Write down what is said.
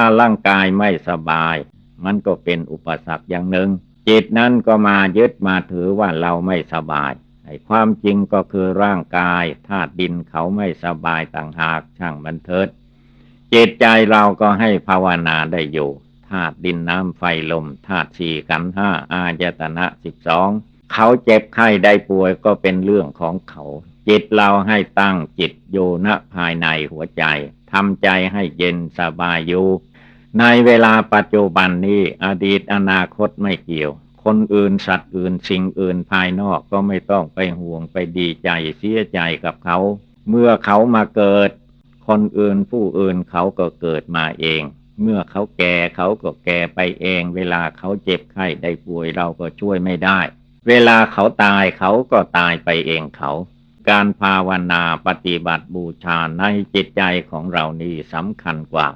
ถ้าร่างกายไม่สบาย มันก็เป็นอุปสรรคอย่างหนึ่ง จิตนั้นก็มายึดมาถือว่าเราไม่สบายไอ้ความจริงก็คือร่างกายธาตุดินเขาไม่สบายต่างหากช่างมันเถิดจิตใจเราก็ให้ภาวนาได้อยู่ธาตุดินน้ำไฟลมธาตุสี่กันห้าอายตนะสิบสองเขาเจ็บไข้ได้ป่วยก็เป็นเรื่องของเขา จิตเราให้ตั้งจิตอยู่ณภายในหัวใจทำใจให้เย็นสบายอยู่ ในเวลาปัจจุบันนี้ อดีตอนาคตไม่เกี่ยว คนอื่นสัตว์อื่นสิ่งอื่นภายนอกก็ไม่ต้องไปห่วงไปดีใจเสียใจกับเขา เมื่อเขามาเกิด คนอื่นผู้อื่นเขาก็เกิดมาเอง เมื่อเขาแก่เขาก็แก่ไปเอง เวลาเขาเจ็บไข้ได้ป่วยเราก็ช่วยไม่ได้ เวลาเขาตายเขาก็ตายไปเองเขาการภาวนาปฏิบัติบูชาในจิตใจของเรานี่สำคัญกว่า